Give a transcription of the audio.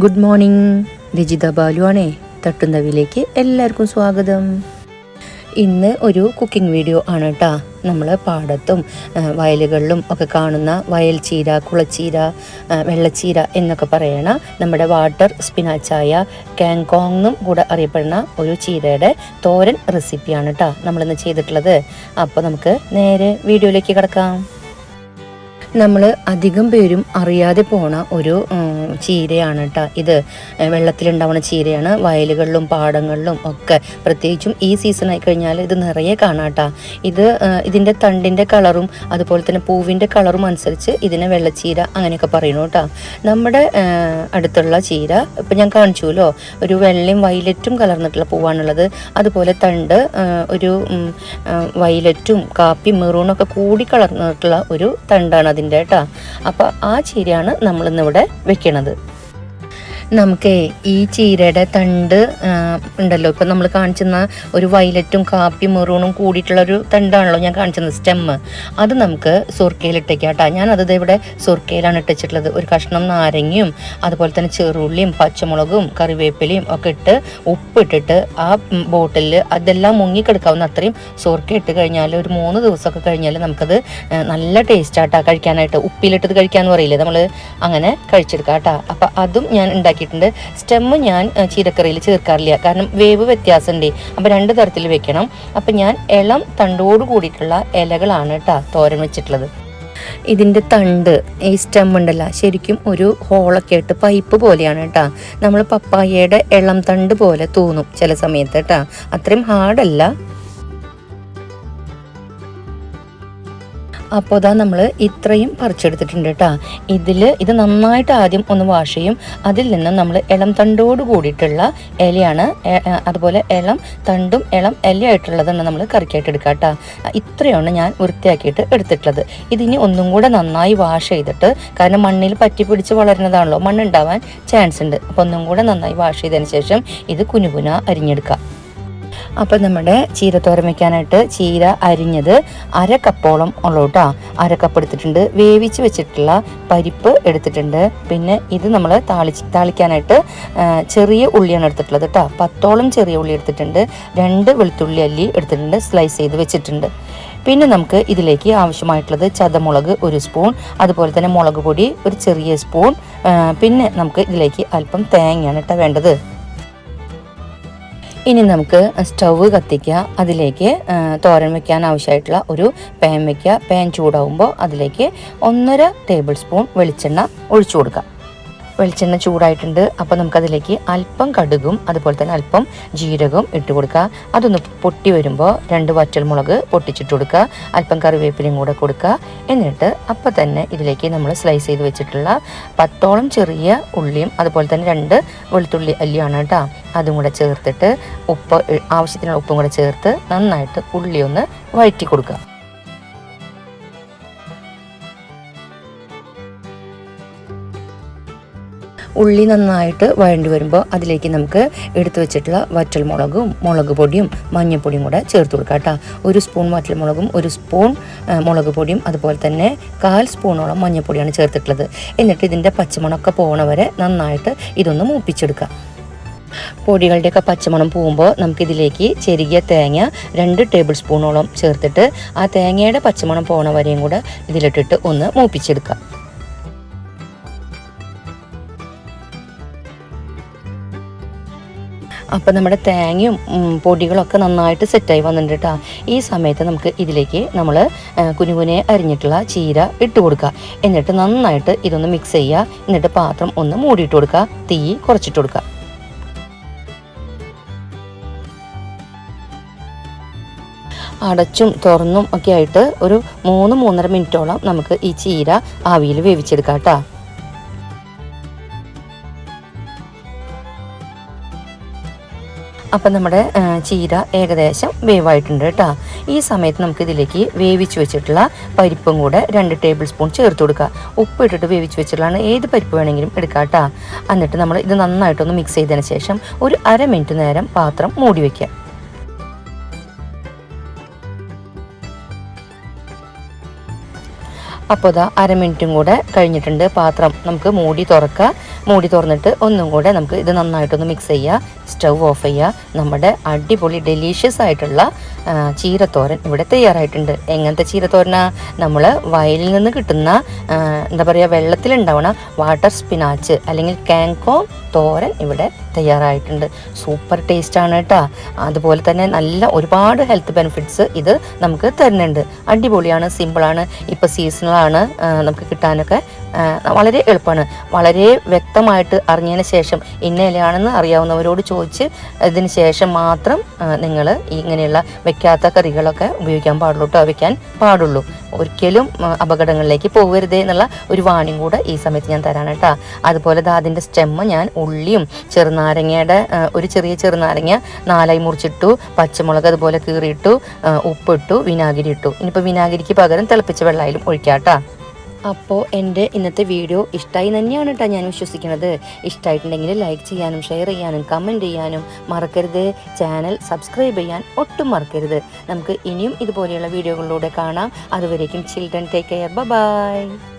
Good morning Rajitha Balu ആണേ തട്ടുന്തവിലേക്ക് എല്ലാവർക്കും സ്വാഗതം. ഇന്ന് ഒരു കുക്കിംഗ് വീഡിയോ ആണ് കേട്ടോ നമ്മൾ പാടത്തും വയലുകളിലും ഒക്കെ കാണുന്ന വയൽ ചീര കുളച്ചീര വെള്ളച്ചീര എന്നൊക്കെ പറയണ നമ്മുടെ വാട്ടർ സ്പിനാച്ചായ കാങ്കോങ്ങും കൂടെ അറിയപ്പെടുന്ന ഒരു ചീരയുടെ തോരൻ റെസിപ്പിയാണ് കേട്ടോ നമ്മളിന്ന് ചെയ്തിട്ടുള്ളത്. അപ്പോൾ നമുക്ക് നേരെ വീഡിയോയിലേക്ക് കിടക്കാം. നമ്മൾ അധികം പേരും അറിയാതെ പോണ ഒരു ചീരയാണ് കേട്ടോ ഇത്. വെള്ളത്തിലുണ്ടാവുന്ന ചീരയാണ്. വയലുകളിലും പാടങ്ങളിലും ഒക്കെ. പ്രത്യേകിച്ചും ഈ സീസൺ ആയി കഴിഞ്ഞാൽ ഇത് നിറയെ കാണാം കേട്ടോ ഇത് ഇതിന്റെ തണ്ടിന്റെ കളറും അതുപോലെ തന്നെ പൂവിന്റെ കളറും അനുസരിച്ച് ഇതിനെ വെള്ളച്ചീര അങ്ങനെയൊക്കെ പറയുന്നു കേട്ടോ നമ്മുടെ അടുത്തുള്ള ചീര ഇപ്പം ഞാൻ കാണിച്ചുല്ലോ ഒരു വെള്ളയും വയലറ്റും കലർന്നിട്ടുള്ള പൂവാണുള്ളത്. അതുപോലെ തണ്ട് ഒരു വയലറ്റും കാപ്പി മെറൂണൊക്കെ കൂടി കളർന്നിട്ടുള്ള ഒരു തണ്ടാണ് അതിന്റെ കേട്ടോ. അപ്പോൾ ആ ചീരയാണ് നമ്മളിന്നിവിടെ വെക്കണത്. നമുക്ക് ഈ ചീരയുടെ തണ്ട് ഉണ്ടല്ലോ. ഇപ്പം നമ്മൾ കാണിച്ചുന്ന ഒരു വയലറ്റും കാപ്പി മെറൂണും കൂടിയിട്ടുള്ള ഒരു തണ്ടാണല്ലോ ഞാൻ കാണിച്ചത് സ്റ്റെമ്മ് അത് നമുക്ക് സുർക്കയിലിട്ടേക്കാം കേട്ടോ. ദേ ഇവിടെ സുർക്കയിലാണ് ഇട്ടിട്ടുള്ളത് ഒരു കഷ്ണം നാരങ്ങയും അതുപോലെ തന്നെ ചെറുള്ളിയും പച്ചമുളകും കറിവേപ്പിലയും ഒക്കെ ഇട്ട് ഉപ്പിട്ടിട്ട് ആ ബോട്ടിൽ അതെല്ലാം മുങ്ങിക്കെടുക്കാവുന്ന അത്രയും സുർക്ക ഇട്ട് കഴിഞ്ഞാൽ ഒരു മൂന്ന് ദിവസമൊക്കെ കഴിഞ്ഞാൽ നമുക്കത് നല്ല ടേസ്റ്റ് ആട്ടാ കഴിക്കാനായിട്ട്. ഉപ്പിലിട്ടത് കഴിക്കാമെന്ന് പറയില്ലേ? നമ്മൾ അങ്ങനെ കഴിച്ചെടുക്കാം കേട്ടോ. അപ്പം അതും ഞാൻ ഉണ്ടാക്കിയിട്ടുണ്ട് സ്റ്റെമ്മ് ഞാൻ ചീരക്കറിയിൽ ചേർക്കാറില്ല. കാരണം വേവ് വ്യത്യാസമുണ്ട്. അപ്പം രണ്ട് തരത്തിൽ വെക്കണം. അപ്പം ഞാൻ ഇളം തണ്ടോട് കൂടിയിട്ടുള്ള ഇലകളാണ് കേട്ടോ തോരൻ വെച്ചിട്ടുള്ളത്. ഇതിന്റെ തണ്ട് ഈ സ്റ്റെം ഉണ്ടല്ല ശരിക്കും ഒരു ഹോളൊക്കെ ആയിട്ട് പൈപ്പ് പോലെയാണ് കേട്ടോ നമ്മൾ പപ്പായയുടെ ഇളം തണ്ട് പോലെ തോന്നും ചില സമയത്ത് കേട്ടോ അത്രയും ഹാർഡല്ല അപ്പോൾ ഇതാ നമ്മൾ ഇത്രയും പറിച്ചെടുത്തിട്ടുണ്ട് കേട്ടോ ഇതിൽ ഇത് നന്നായിട്ട് ആദ്യം ഒന്ന് വാഷ് ചെയ്യും. അതിൽ നിന്ന് നമ്മൾ ഇളം തണ്ടോട് കൂടിയിട്ടുള്ള ഇലയാണ് അതുപോലെ ഇളം തണ്ടും ഇളം ഇലയായിട്ടുള്ളതാണ് നമ്മൾ കറിക്കായിട്ട് എടുക്കുക കേട്ടോ ഇത്രയാണ് ഞാൻ വൃത്തിയാക്കിയിട്ട് എടുത്തിട്ടുള്ളത്. ഇതിനി ഒന്നും കൂടെ നന്നായി വാഷ് ചെയ്തിട്ട് കാരണം മണ്ണിൽ പറ്റി പിടിച്ച് വളരുന്നതാണല്ലോ മണ്ണുണ്ടാവാൻ ചാൻസ് ഉണ്ട്. അപ്പോൾ ഒന്നും കൂടെ നന്നായി വാഷ് ചെയ്തതിന് ശേഷം ഇത് കുനുകുന അരിഞ്ഞെടുക്കുക അപ്പം നമ്മുടെ ചീരത്തോരൻ വെക്കാനായിട്ട് ചീര അരിഞ്ഞത് അര കപ്പോളം ഉള്ളൂ കേട്ടോ അര കപ്പ് എടുത്തിട്ടുണ്ട്. വേവിച്ച് വെച്ചിട്ടുള്ള പരിപ്പ് എടുത്തിട്ടുണ്ട്. പിന്നെ ഇത് നമ്മൾ താളി താളിക്കാനായിട്ട് ചെറിയ ഉള്ളിയാണ് എടുത്തിട്ടുള്ളത് കേട്ടോ പത്തോളം ചെറിയ ഉള്ളി എടുത്തിട്ടുണ്ട്. രണ്ട് വെളുത്തുള്ളി അല്ലി എടുത്തിട്ടുണ്ട്. സ്ലൈസ് ചെയ്ത് വെച്ചിട്ടുണ്ട്. പിന്നെ നമുക്ക് ഇതിലേക്ക് ആവശ്യമായിട്ടുള്ളത് ചതമുളക് ഒരു സ്പൂൺ അതുപോലെ തന്നെ മുളക് പൊടി ഒരു ചെറിയ സ്പൂൺ പിന്നെ നമുക്ക് ഇതിലേക്ക് അല്പം തേങ്ങയാണ് കേട്ടോ വേണ്ടത്. ഇനി നമുക്ക് സ്റ്റൗവ് കത്തിക്കുക. അതിലേക്ക് തോരൻ വെക്കാൻ ആവശ്യമായിട്ടുള്ള ഒരു പാൻ വെക്കുക. പാൻ ചൂടാവുമ്പോൾ അതിലേക്ക് ഒന്നര ടേബിൾ സ്പൂൺ വെളിച്ചെണ്ണ ഒഴിച്ചു കൊടുക്കുക. വെളിച്ചെണ്ണ ചൂടായിട്ടുണ്ട്. അപ്പോൾ നമുക്കതിലേക്ക് അല്പം കടുകും അതുപോലെ തന്നെ അല്പം ജീരകവും ഇട്ട് കൊടുക്കുക. അതൊന്ന് പൊട്ടി വരുമ്പോൾ രണ്ട് വറ്റൽമുളക് പൊട്ടിച്ചിട്ട് കൊടുക്കുക. അല്പം കറിവേപ്പിലയും കൂടെ കൊടുക്കുക. എന്നിട്ട് അപ്പോൾ തന്നെ ഇതിലേക്ക് നമ്മൾ സ്ലൈസ് ചെയ്ത് വെച്ചിട്ടുള്ള പത്തോളം ചെറിയ ഉള്ളിയും അതുപോലെ തന്നെ രണ്ട് വെളുത്തുള്ളി അല്ലിയാണ് കേട്ടോ അതും കൂടെ ചേർത്തിട്ട് ഉപ്പ് ആവശ്യത്തിനുള്ള ഉപ്പും കൂടെ ചേർത്ത് നന്നായിട്ട് ഉള്ളി ഒന്ന് വഴറ്റി കൊടുക്കുക. ഉള്ളി നന്നായിട്ട് വഴണ്ടി വരുമ്പോൾ അതിലേക്ക് നമുക്ക് എടുത്തു വെച്ചിട്ടുള്ള വറ്റൽ മുളകും മുളക് പൊടിയും മഞ്ഞൾപ്പൊടിയും കൂടെ ചേർത്ത് കൊടുക്കാം കേട്ടോ. ഒരു സ്പൂൺ വറ്റൽ മുളകും ഒരു സ്പൂൺ മുളക് പൊടിയും അതുപോലെ തന്നെ കാൽ സ്പൂണോളം മഞ്ഞൾപ്പൊടിയാണ് ചേർത്തിട്ടുള്ളത്. എന്നിട്ട് ഇതിന്റെ പച്ചമണമൊക്കെ പോണ വരെ നന്നായിട്ട് ഇതൊന്ന് മൂപ്പിച്ചെടുക്കുക പൊടികളുടെയൊക്കെ പച്ചമണം പോകുമ്പോൾ നമുക്കിതിലേക്ക് ചെറിയ തേങ്ങ രണ്ട് ടേബിൾ സ്പൂണോളം ചേർത്തിട്ട് ആ തേങ്ങയുടെ പച്ചമണം പോണ വരെയും കൂടെ ഇതിലിട്ടിട്ട് ഒന്ന് മൂപ്പിച്ചെടുക്കാം. അപ്പം നമ്മുടെ തേങ്ങയും പൊടികളൊക്കെ നന്നായിട്ട് സെറ്റായി വന്നിട്ടുണ്ട് കേട്ടോ ഈ സമയത്ത് നമുക്ക് ഇതിലേക്ക് നമ്മൾ കുനുകുനെ അരിഞ്ഞിട്ടുള്ള ചീര ഇട്ട് കൊടുക്കുക എന്നിട്ട് നന്നായിട്ട് ഇതൊന്ന് മിക്സ് ചെയ്യുക എന്നിട്ട് പാത്രം ഒന്ന് മൂടിയിട്ട് കൊടുക്കുക തീ കുറച്ചിട്ട് കൊടുക്കുക അടച്ചും തുറന്നും ഒക്കെ ആയിട്ട് ഒരു മൂന്ന് മൂന്നര മിനിറ്റോളം നമുക്ക് ഈ ചീര ആവിയിൽ വേവിച്ചെടുക്കാം കേട്ടോ അപ്പം നമ്മുടെ ചീര ഏകദേശം വേവായിട്ടുണ്ട് കേട്ടോ. ഈ സമയത്ത് നമുക്ക് ഇതിലേക്ക് വേവിച്ച് വെച്ചിട്ടുള്ള പരിപ്പും കൂടെ രണ്ട് ടേബിൾ സ്പൂൺ ചേർത്ത് കൊടുക്കുക. ഉപ്പ് ഇട്ടിട്ട് വേവിച്ച് വെച്ചിട്ടുള്ളതാണ് ഏത് പരിപ്പ് വേണമെങ്കിലും എടുക്കാം കേട്ടോ. എന്നിട്ട് നമ്മൾ ഇത് നന്നായിട്ടൊന്ന് മിക്സ് ചെയ്തതിന് ശേഷം ഒരു അര മിനിറ്റ് നേരം പാത്രം മൂടി വയ്ക്കുക അപ്പോൾ ഇതാ അര മിനിറ്റും കൂടെ കഴിഞ്ഞിട്ടുണ്ട്. പാത്രം നമുക്ക് മൂടി തുറക്കുക. മൂടി തുറന്നിട്ട് ഒന്നും കൂടെ നമുക്ക് ഇത് നന്നായിട്ടൊന്ന് മിക്സ് ചെയ്യുക. സ്റ്റൗ ഓഫ് ചെയ്യുക. നമ്മുടെ അടിപൊളി ഡെലീഷ്യസ് ആയിട്ടുള്ള ചീരത്തോരൻ ഇവിടെ തയ്യാറായിട്ടുണ്ട്. എങ്ങനത്തെ ചീരത്തോരനാ? നമ്മൾ വയലിൽ നിന്ന് കിട്ടുന്ന എന്താ പറയുക വെള്ളത്തിലുണ്ടാവണ വാട്ടർ സ്പിനാച്ച് അല്ലെങ്കിൽ കാങ്കോ തോരൻ ഇവിടെ തയ്യാറായിട്ടുണ്ട്. സൂപ്പർ ടേസ്റ്റ് ആണ് കേട്ടോ. അതുപോലെ തന്നെ നല്ല ഒരുപാട് ഹെൽത്ത് ബെനിഫിറ്റ്സ് ഇത് നമുക്ക് തരുന്നുണ്ട്. അടിപൊളിയാണ് സിമ്പിളാണ് ഇപ്പോൾ സീസണലാണ് നമുക്ക് കിട്ടാനൊക്കെ വളരെ എളുപ്പമാണ്. വളരെ വ്യക്തമായിട്ട് അറിഞ്ഞതിന് ശേഷം ഇന്ന ഇലയാണെന്ന് അറിയാവുന്നവരോട് ചോദിച്ച് ഇതിന് ശേഷം മാത്രം നിങ്ങൾ ഇങ്ങനെയുള്ള വെക്കാത്ത കറികളൊക്കെ ഉപയോഗിക്കാൻ പാടുള്ളൂ കേട്ടോ വെക്കാൻ പാടുള്ളൂ. ഒരിക്കലും അപകടങ്ങളിലേക്ക് പോകരുതേ എന്നുള്ള ഒരു വാണിംഗ് കൂടെ ഈ സമയത്ത് ഞാൻ തരാണ് കേട്ടോ അതുപോലെ അതിന്റെ സ്റ്റെമ്മ് ഞാൻ ഉള്ളിയും ചെറുനാരങ്ങയുടെ ഒരു ചെറിയ ചെറുനാരങ്ങ നാലായി മുറിച്ചിട്ടു പച്ചമുളക് അതുപോലെ കീറിയിട്ടു ഉപ്പിട്ടു വിനാഗിരി ഇട്ടു. ഇനിയിപ്പോൾ വിനാഗിരിക്ക് പകരം തിളപ്പിച്ച വെള്ളമായാലും ഒഴിക്കാട്ടാ അപ്പോൾ എന്റെ ഇന്നത്തെ വീഡിയോ ഇഷ്ടമായി തന്നെയാണ് കേട്ടോ ഞാൻ വിശ്വസിക്കുന്നത്. ഇഷ്ടമായിട്ടുണ്ടെങ്കിൽ ലൈക്ക് ചെയ്യാനും ഷെയർ ചെയ്യാനും കമന്റ് ചെയ്യാനും മറക്കരുത്. ചാനൽ സബ്സ്ക്രൈബ് ചെയ്യാൻ ഒട്ടും മറക്കരുത്. നമുക്ക് ഇനിയും ഇതുപോലെയുള്ള വീഡിയോകളിലൂടെ കാണാം. അതുവരേക്കും ചിൽഡ്രൻ ടേക്ക് കെയർ ബൈ